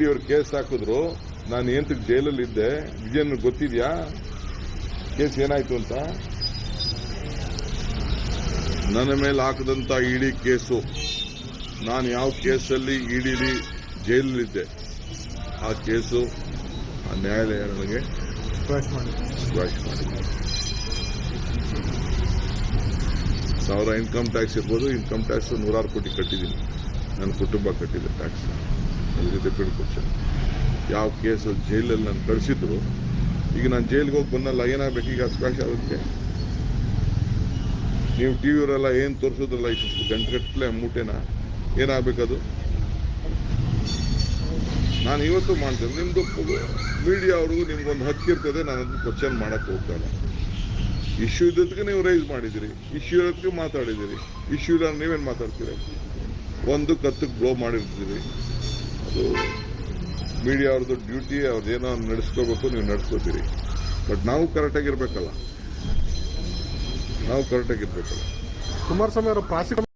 ಇಡಿ ಅವ್ರು ಕೇಸ್ ಹಾಕಿದ್ರು ನಾನು ಏಂತಕ್ಕೆ ಜೈಲಲ್ಲಿ ಇದ್ದೆ ವಿಜಯನ್ ಗೊತ್ತಿದ್ಯಾ? ಕೇಸ್ ಏನಾಯ್ತು ಅಂತ? ನನ್ನ ಮೇಲೆ ಹಾಕದಂತ ಇಡಿ ಕೇಸು. ನಾನು ಯಾವ ಕೇಸಲ್ಲಿ ಇಡಿಲಿ ಜೈಲಲ್ಲಿದ್ದೆ ಆ ಕೇಸು ಆ ನ್ಯಾಯಾಲಯ ನನಗೆ ಸ್ಕ್ವಾಶ್ ಮಾಡಿದೆ ಸಾವಿರ ಇನ್ಕಮ್ ಟ್ಯಾಕ್ಸ್ ಇರ್ಬೋದು ಇನ್ಕಮ್ ಟ್ಯಾಕ್ಸ್ ನೂರಾರು ಕೋಟಿ ಕಟ್ಟಿದ್ದೀನಿ. ನನ್ನ ಕುಟುಂಬ ಕಟ್ಟಿದೆ ಟ್ಯಾಕ್ಸ್ ಅದ್ರ ಜೊತೆ ಕ್ವಶನ್ ಯಾವ ಕೇಸು ಜೈಲಲ್ಲಿ ನಾನು ಕಳಿಸಿದ್ರು, ಈಗ ನಾನು ಜೈಲಿಗೆ ಹೋಗಿ ಬಂದಲ್ಲ, ಏನಾಗಬೇಕು? ಈಗ ಸ್ಕ್ವಾಶ್ ಆಗುತ್ತೆ. ನೀವು ಟಿ ವಿಯವರೆಲ್ಲ ಏನು ತೋರಿಸೋದ್ರಲ್ಲ ಇಷ್ಟು ಗಂಟೆಗಟ್ಟಲೆ ಮೂಟೆನ, ಏನಾಗಬೇಕದು? ನಾನು ಇವತ್ತು ಮಾಡ್ತೇನೆ. ನಿಮ್ಮದು ಮೀಡಿಯಾ ಅವ್ರಿಗೂ ನಿಮ್ಗೊಂದು ಹಕ್ಕಿರ್ತದೆ ನಾನು ಅದನ್ನು ಕ್ವಶನ್ ಮಾಡಕ್ಕೆ ಹೋಗ್ತಾ ಇಲ್ಲ. ಇಶ್ಯೂ ಇದ್ದದಕ್ಕೆ ನೀವು ರೈಸ್ ಮಾಡಿದಿರಿ ಇಶ್ಯೂ ಇರೋದಕ್ಕೆ ಮಾತಾಡಿದ್ದೀರಿ. ಇಶ್ಯೂ ಇಲ್ಲ ನೀವೇನು ಮಾತಾಡ್ತೀರಿ? ಒಂದು ಕತ್ತಕ್ಕೆ ಬ್ಲೋ ಮಾಡಿರ್ತೀರಿ. ಅದು ಮೀಡಿಯಾ ಅವ್ರದ್ದು ಡ್ಯೂಟಿ, ಅವ್ರದ್ದೇನೋ ನಡೆಸ್ಕೋಬೇಕು, ನೀವು ನಡೆಸ್ಕೋತೀರಿ. ಬಟ್ ನಾವು ಕರೆಕ್ಟಾಗಿರ್ಬೇಕಲ್ಲ. ನಾವು ಕರೆಕ್ಟಾಗಿರ್ಬೇಕಲ್ಲ. ಕುಮಾರಸ್ವಾಮಿ ಅವರ ಪ್ರಾಸಿಕ್ಯೂಷನ್